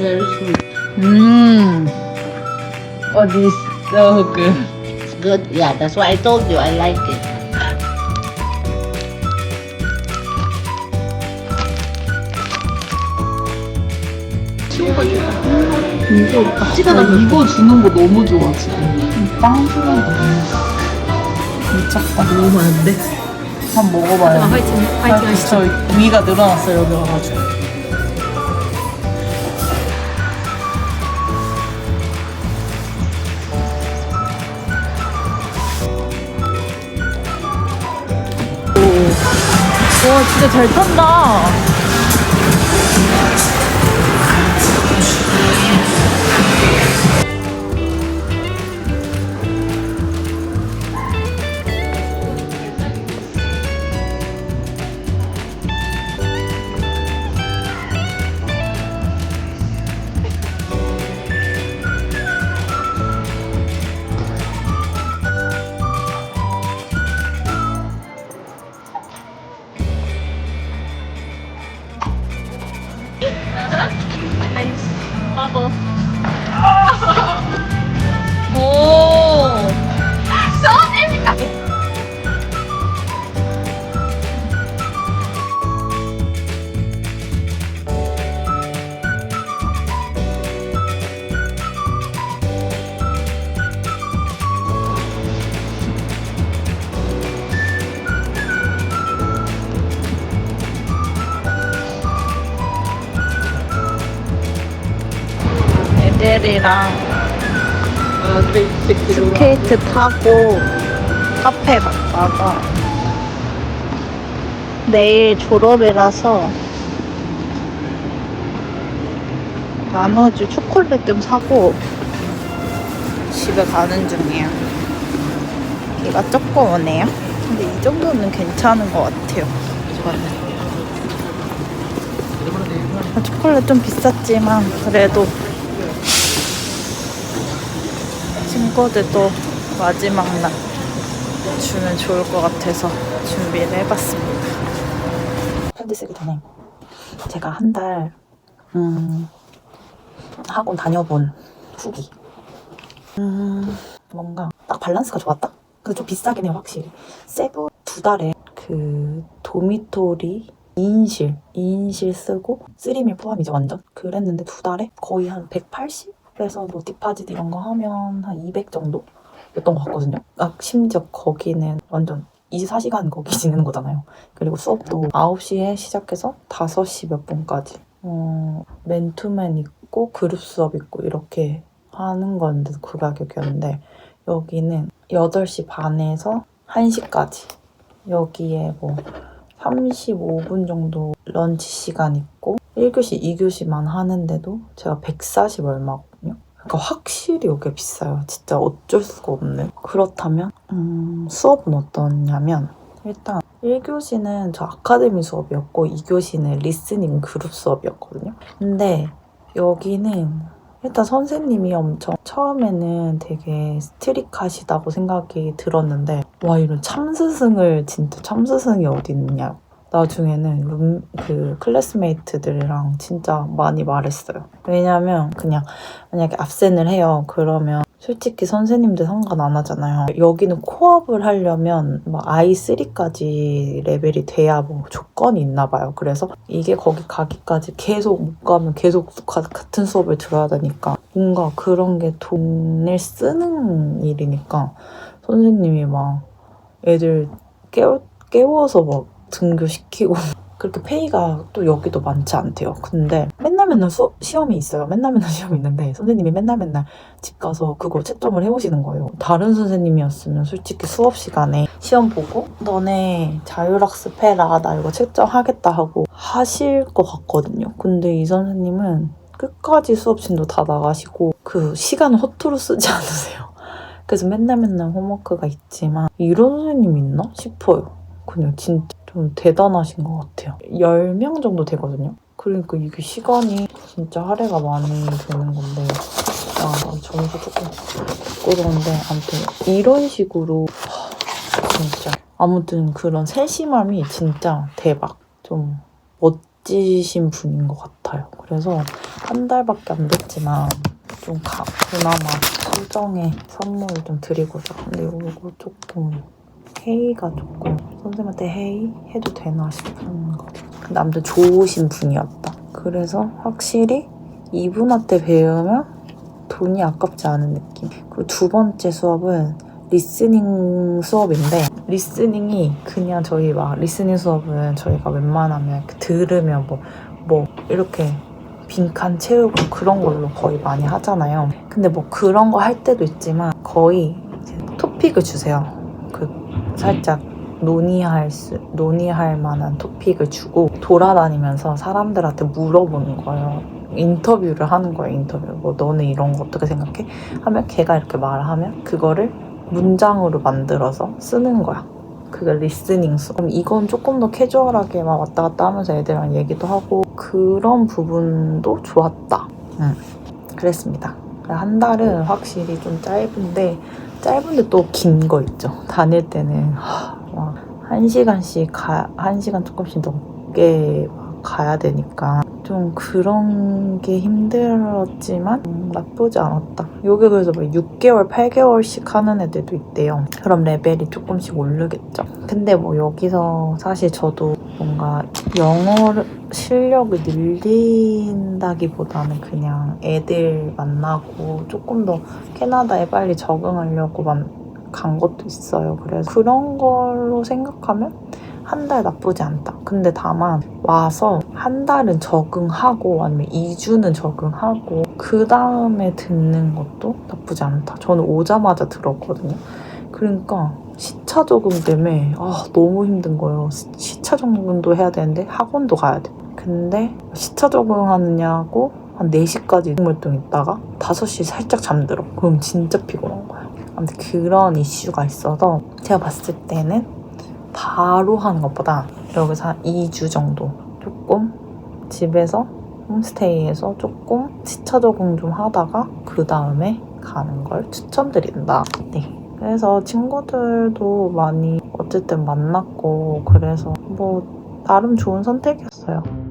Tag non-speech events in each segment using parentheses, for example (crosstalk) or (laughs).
very sweet. 음. Oh, this so good. It's good. Yeah, that's why I told you I like it. 이거 나 이거 주는 거 너무 좋아 지금. 빵 주는 거. 미쳤다. 너무 많은데? 한번 먹어봐요. 화이팅, 화이팅 하시죠. 저 위가 늘어났어요 여기 와가지고. 와 진짜 잘 탄다. 오. 애들이랑 스케이트 타고 카페 갔다가 내일 졸업이라서 나머지 초콜릿 좀 사고 집에 가는 중이에요. 비가 조금 오네요. 근데 이 정도는 괜찮은 것 같아요. 저는. 초콜릿 좀 비쌌지만 그래도 친구들도 마지막 날 주면 좋을 것 같아서 준비를 해봤습니다. 편지 쓰기 전에 제가 한 달 음, 학원 다녀본 후기. 음, 뭔가 딱 밸런스가 좋았다? 근데 좀 비싸긴 해요, 확실히. 세부 두 달에 그 도미토리 2인실, 2인실 쓰고 3밀 포함이죠, 완전. 그랬는데 두 달에 거의 한 180? 그래서 뭐 디파짓 이런 거 하면 한 200 정도? 였던 것 같거든요. 아, 심지어 거기는 완전 24시간 거기 (laughs) 지내는 거잖아요. 그리고 수업도 9시에 시작해서 5시 몇 분까지. 어, 맨투맨 있고 그룹 수업 있고 이렇게 하는 건데 그 가격이었는데 여기는 8시 반에서 1시까지. 여기에 뭐 35분 정도 런치 시간 있고 1교시, 2교시만 하는데도 제가 140 얼마거든요. 그러니까 확실히 여기 비싸요. 진짜 어쩔 수가 없는. 그렇다면 음, 수업은 어떠냐면 일단 1교시는 저 아카데미 수업이었고 2교시는 리스닝 그룹 수업이었거든요. 근데 여기는 일단 선생님이 엄청 처음에는 되게 스트릭하시다고 생각이 들었는데 와 이런 참스승을 진짜 참스승이 어디 있냐 나중에는 룸, 그 클래스메이트들이랑 진짜 많이 말했어요. 왜냐면 그냥 만약에 압센을 해요. 그러면 솔직히 선생님들 상관 안 하잖아요. 여기는 코업을 하려면 막 I3까지 레벨이 돼야 뭐 조건이 있나 봐요. 그래서 이게 거기 가기까지 계속 못 가면 계속 가- 같은 수업을 들어야 되니까 뭔가 그런 게 돈을 쓰는 일이니까 선생님이 막 애들 깨워, 깨워서 막 등교시키고 그렇게 페이가 또 여기도 많지 않대요. 근데 맨날 맨날 수, 시험이 있어요. 맨날 맨날 (laughs) 시험이 있는데 선생님이 맨날 맨날 집 가서 그거 채점을 해오시는 거예요. 다른 선생님이었으면 솔직히 수업 시간에 시험 보고 너네 자율학습 해라. 나 이거 채점하겠다 하고 하실 것 같거든요. 근데 이 선생님은 끝까지 수업 진도 다 나가시고 그 시간을 허투루 쓰지 (laughs) 않으세요. 그래서 맨날 맨날 홈워크가 있지만 이런 선생님 있나 싶어요. 그냥 진짜 좀 대단하신 것 같아요. 10명 정도 되거든요. 그러니까 이게 시간이 진짜 할애가 많이 되는 건데 아 점수 조금 부끄러운데 아무튼 이런 식으로 하, 진짜 아무튼 그런 세심함이 진짜 대박 좀 멋, 멋지신 분인 것 같아요. 그래서 한 달밖에 안 됐지만 좀 가, 그나마 소정의 선물을 좀 드리고자. 근데 이거 조금 회의가 조금 선생님한테 회의 해도 되나 싶은 거. 근데 아무튼 좋으신 분이었다. 그래서 확실히 이분한테 배우면 돈이 아깝지 않은 느낌. 그리고 두 번째 수업은 리스닝 수업인데 리스닝이 그냥 저희 막 리스닝 수업은 저희가 웬만하면 이렇게 들으면 뭐, 뭐 이렇게 빈칸 채우고 그런 걸로 거의 많이 하잖아요. 근데 뭐 그런 거 할 때도 있지만 거의 토픽을 주세요. 그 살짝 논의할 수, 논의할 만한 토픽을 주고 돌아다니면서 사람들한테 물어보는 거예요. 인터뷰를 하는 거예요, 인터뷰. 뭐, 너는 이런 거 어떻게 생각해? 하면 걔가 이렇게 말하면 그거를 문장으로 만들어서 쓰는 거야. 그게 리스닝 수. 그럼 이건 조금 더 캐주얼하게 막 왔다 갔다 하면서 애들이랑 얘기도 하고 그런 부분도 좋았다. 응. 그랬습니다. 한 달은 확실히 좀 짧은데 짧은데 또 긴 거 있죠. 다닐 때는 하, 막 한 시간씩 가, 한 시간 조금씩 넘게 막 가야 되니까 좀 그런 게 힘들었지만 음, 나쁘지 않았다. 요게 그래서 뭐 6개월, 8개월씩 하는 애들도 있대요. 그럼 레벨이 조금씩 오르겠죠. 근데 뭐 여기서 사실 저도 뭔가 영어 실력을 늘린다기보다는 그냥 애들 만나고 조금 더 캐나다에 빨리 적응하려고 만- 간 것도 있어요. 그래서 그런 걸로 생각하면 한 달 나쁘지 않다. 근데 다만 와서 한 달은 적응하고 아니면 2주는 적응하고 그 다음에 듣는 것도 나쁘지 않다. 저는 오자마자 들었거든요. 그러니까 시차 적응 때문에 아, 너무 힘든 거예요. 시- 시차 적응도 해야 되는데 학원도 가야 돼. 근데 시차 적응하느냐고 한 4시까지 활동 있다가 5시 살짝 잠들어. 그럼 진짜 피곤한 거야. 아무튼 그런 이슈가 있어서 제가 봤을 때는 바로 하는 것보다 여기서 한 2주 정도 조금 집에서 홈스테이에서 조금 시차 적응 좀 하다가 그 다음에 가는 걸 추천드린다. 네. 그래서 친구들도 많이 어쨌든 만났고 그래서 뭐 나름 좋은 선택이었어요.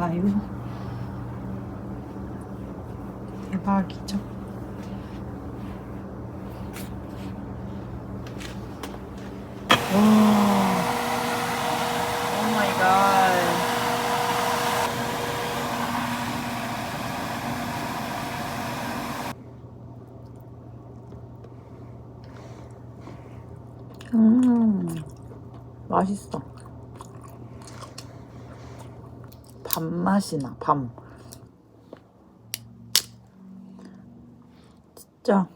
가요? 대박이죠. 와. 오 마이 갓. 음. 맛있어. 맛이 나, 밤. 진짜.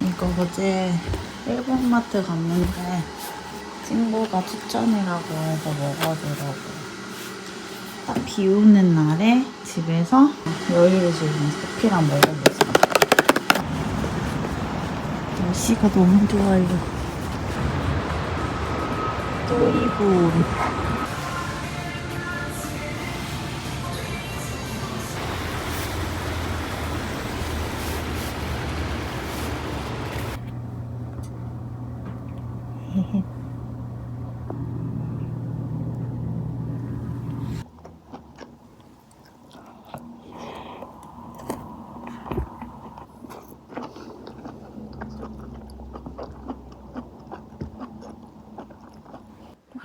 이거 어제 일본 마트 갔는데 친구가 추천이라고 해서 먹어주려고. 딱 비 오는 날에 집에서 여유를 즐기면서 커피랑 먹어보자. 날씨가 너무 좋아요. 또이불.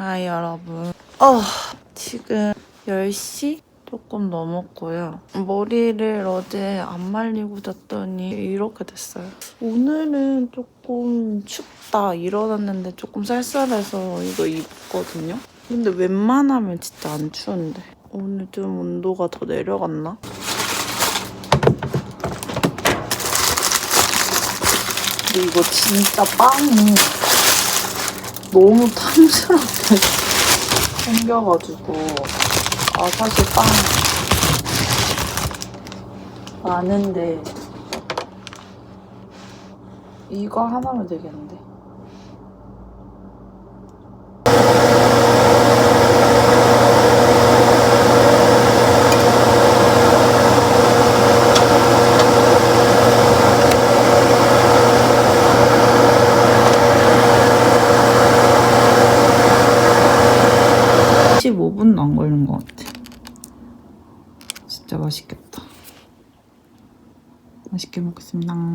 하이 여러분. 어, 지금 10시 조금 넘었고요. 머리를 어제 안 말리고 잤더니 이렇게 됐어요. 오늘은 조금 춥다. 일어났는데 조금 쌀쌀해서 이거 입거든요. 근데 웬만하면 진짜 안 추운데. 오늘 좀 온도가 더 내려갔나? 근데 이거 진짜 빵이 너무 탐스럽게 (laughs) 생겨가지고. 아 사실 빵 많은데 이거 하나면 되겠는데 한 15분도 안 걸린 것 같아. 진짜 맛있겠다. 맛있게 먹겠습니다.